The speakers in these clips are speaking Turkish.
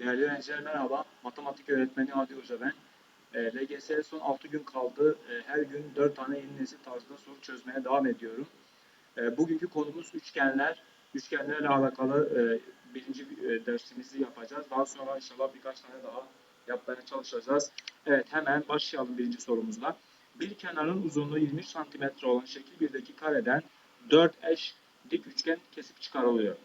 Değerli öğrenciler merhaba. Matematik öğretmeni Adi Hoca ben. E, LGS'ye son 6 gün kaldı. E, her gün 4 tane yeni nesil tarzında soru çözmeye devam ediyorum. E, bugünkü konumuz üçgenler. Üçgenlerle alakalı e, birinci e, dersimizi yapacağız. Daha sonra inşallah birkaç tane daha yapmaya çalışacağız. Evet hemen başlayalım birinci sorumuzla. Bir kenarın uzunluğu 23 cm olan şekil 1'deki kareden 4 eş dik üçgen kesip çıkarılıyor.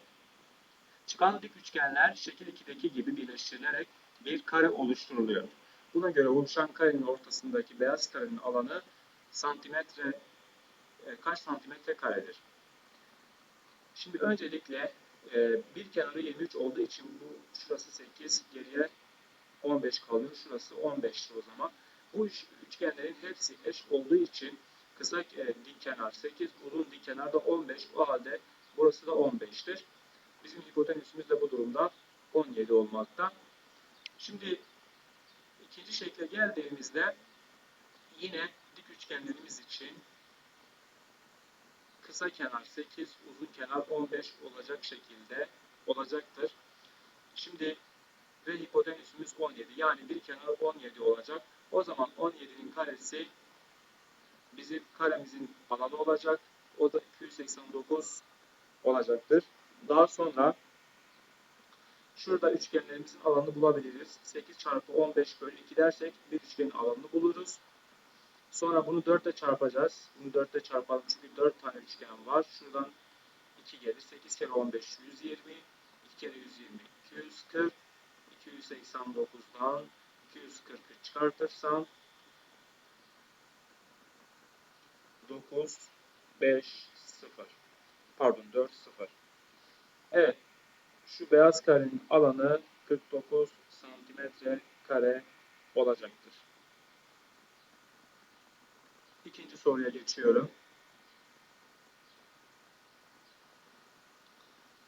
Çıkan dik üçgenler şekil 2'deki gibi birleştirilerek bir kare oluşturuluyor. Buna göre oluşan karenin ortasındaki beyaz karenin alanı santimetre e, kaç santimetre karedir? Şimdi öncelikle e, bir kenarı 23 olduğu için bu şurası 8 geriye 15 kalıyor. Şurası 15'tir o zaman. Bu üç- üçgenlerin hepsi eş olduğu için kısa e, dik kenar 8, uzun dik kenar da 15. O halde burası da 15'tir. Bizim hipotenüsümüz de bu durumda 17 olmakta. Şimdi ikinci şekle geldiğimizde yine dik üçgenlerimiz için kısa kenar 8, uzun kenar 15 olacak şekilde olacaktır. Şimdi ve hipotenüsümüz 17. Yani bir kenar 17 olacak. O zaman 17'nin karesi bizim karemizin alanı olacak. O da 289 olacaktır. Daha sonra şurada üçgenlerimizin alanını bulabiliriz. 8 çarpı 15 bölü 2 dersek bir üçgenin alanını buluruz. Sonra bunu 4 ile çarpacağız. Bunu 4 ile çarpalım çünkü 4 tane üçgen var. Şuradan 2 gelir. 8 kere 15 120. 2 kere 120 240. 289'dan 240'ı çıkartırsam 9 5 0 pardon 4 0 Evet şu beyaz karenin alanı 49 santimetre kare olacaktır. İkinci soruya geçiyorum.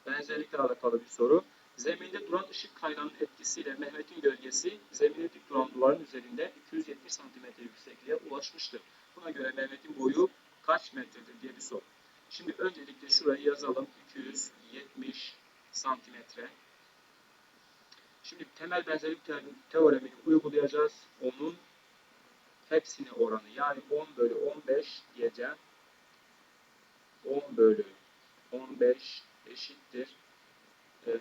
Benzerlikle alakalı bir soru. Zeminde duran ışık kaynağının etkisiyle Mehmet'in gölgesi zemine dik duran duvarın üzerinde 270 cm yüksekliğe ulaşmıştır. Buna göre Mehmet'in boyu kaç metredir diye bir soru. Şimdi öncelikle şurayı yazalım. 270 santimetre. Şimdi temel benzerlik te- teoremini uygulayacağız. Onun hepsini oranı yani 10 bölü 15 diyeceğim. 10 bölü 15 eşittir. Ee,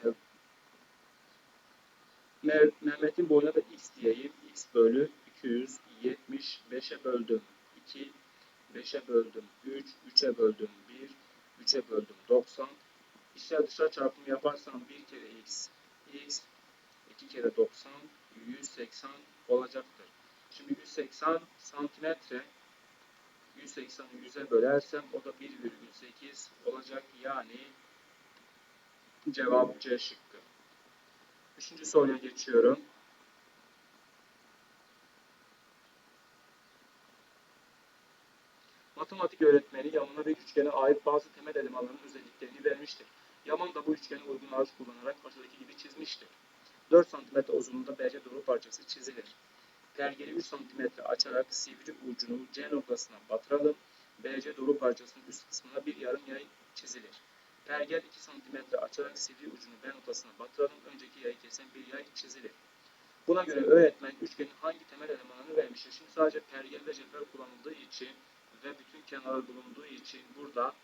Mehmet'in boyuna da x diyeyim. x bölü 275'e böldüm 2, 5'e böldüm 3, 3'e böldüm 1, 3'e böldüm 90. İçler dışlar çarpımı yaparsam 1 kere x, x, 2 kere 90, 180 olacaktır. Şimdi 180 santimetre 180'i 100'e bölersem o da 1,8 olacak. Yani cevap C şıkkı. Üçüncü soruya geçiyorum. Matematik öğretmeni Yaman'a bir üçgene ait bazı temel elemanların özelliklerini vermiştir. Yaman da bu üçgene uygun ağaç kullanarak aşağıdaki gibi çizmiştir. 4 cm uzunluğunda BC doğru parçası çizilir. Pergeli 3 cm açarak sivri ucunu C noktasına batıralım. BC doğru parçasının üst kısmına bir yarım yay çizilir. Pergel 2 cm açarak sivri ucunu B noktasına batıralım. Önceki yayı kesen bir yay çizilir. Buna göre öğretmen üçgenin hangi temel elemanını vermiştir? Şimdi sadece pergel ve cetvel kullanıldığı için ve bütün kenarı bulunduğu için burada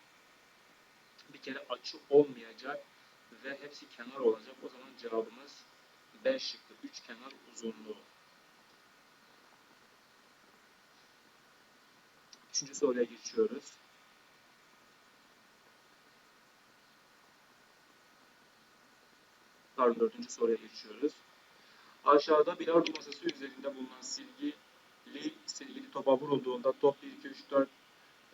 bir kere açı olmayacak ve hepsi kenar olacak. O zaman cevabımız B şıkkı. Üç kenar uzunluğu. Üçüncü soruya geçiyoruz. Pardon dördüncü soruya geçiyoruz. Aşağıda bilardo masası üzerinde bulunan silgili silgili topa vurulduğunda top 1, 2, 3, 4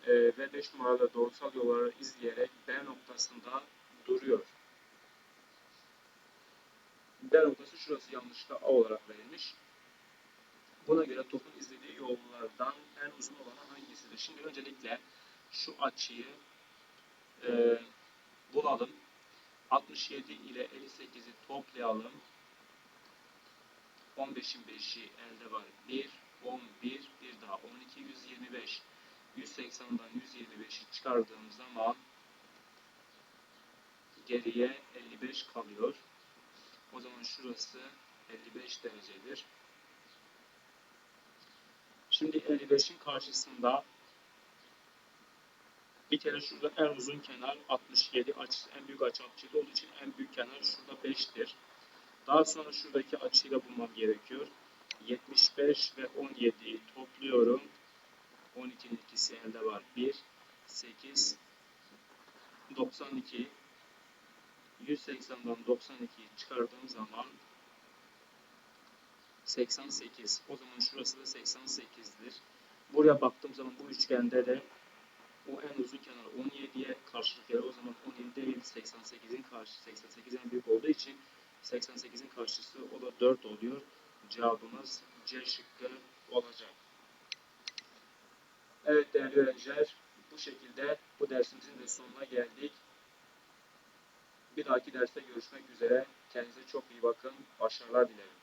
e, ve 5 numaralı doğrusal yolları izleyerek B noktasında duruyor. B noktası şurası yanlışlıkla A olarak verilmiş. Buna göre topun izlediği yollardan en uzun hangisidir? Şimdi öncelikle şu açıyı e, bulalım. 67 ile 58'i toplayalım. 15'in 5'i elde var. 1, 11, bir daha 12, 125. 180'dan 125'i çıkardığım zaman geriye 55 kalıyor. O zaman şu şurası 55 derecedir. Şimdi 55'in karşısında bir kere şurada en uzun kenar 67 açısı en büyük açı 67 olduğu için en büyük kenar şurada 5'tir. Daha sonra şuradaki açıyı da bulmam gerekiyor. 75 ve 17'yi topluyorum. 12'nin ikisi elde var. 1, 8, 92. 180'dan 92'yi çıkardığım zaman 88. O zaman şurası da 88'dir. Buraya baktığım zaman bu üçgende de o en uzun kenar 17'ye karşılık gelir. O zaman 17 değil 88'in karşı 88 en büyük olduğu için 88'in karşısı o da 4 oluyor. Cevabımız C şıkkı olacak. Evet değerli öğrenciler bu şekilde bu dersimizin de sonuna geldik. Bir dahaki derste görüşmek üzere. Kendinize çok iyi bakın. Başarılar dilerim.